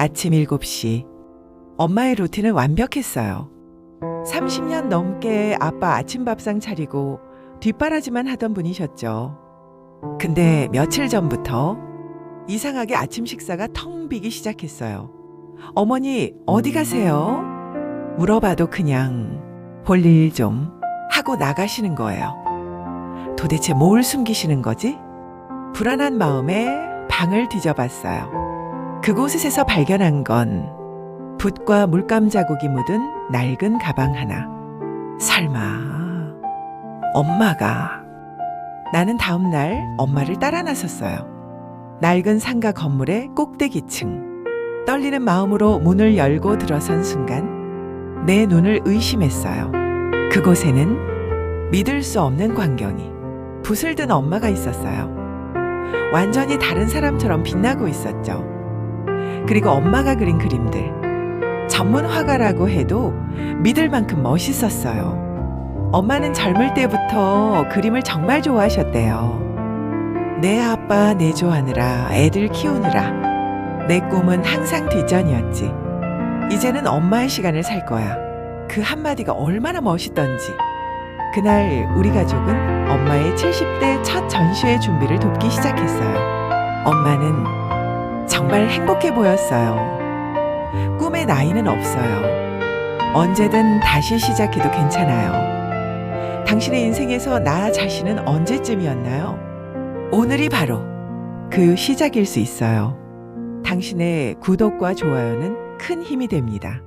아침 7시. 엄마의 루틴은 완벽했어요. 30년 넘게 아빠 아침밥상 차리고 뒷바라지만 하던 분이셨죠. 근데 며칠 전부터 이상하게 아침 식사가 텅 비기 시작했어요. 어머니, 어디 가세요? 물어봐도 그냥 볼일 좀 하고 나가시는 거예요. 도대체 뭘 숨기시는 거지? 불안한 마음에 방을 뒤져봤어요. 그곳에서 발견한 건 붓과 물감 자국이 묻은 낡은 가방 하나. 설마 엄마가 나는 다음 날 엄마를 따라 나섰어요. 낡은 상가 건물의 꼭대기층. 떨리는 마음으로 문을 열고 들어선 순간 내 눈을 의심했어요. 그곳에는 믿을 수 없는 광경이 붓을 든 엄마가 있었어요. 완전히 다른 사람처럼 빛나고 있었죠. 그리고 엄마가 그린 그림들. 전문 화가라고 해도 믿을 만큼 멋있었어요. 엄마는 젊을 때부터 그림을 정말 좋아하셨대요. 내 아빠 내조하느라 애들 키우느라 내 꿈은 항상 뒷전이었지. 이제는 엄마의 시간을 살 거야. 그 한마디가 얼마나 멋있던지. 그날 우리 가족은 엄마의 70대 첫 전시회 준비를 돕기 시작했어요. 엄마는 정말 행복해 보였어요. 꿈의 나이는 없어요. 언제든 다시 시작해도 괜찮아요. 당신의 인생에서 나 자신은 언제쯤이었나요? 오늘이 바로 그 시작일 수 있어요. 당신의 구독과 좋아요는 큰 힘이 됩니다.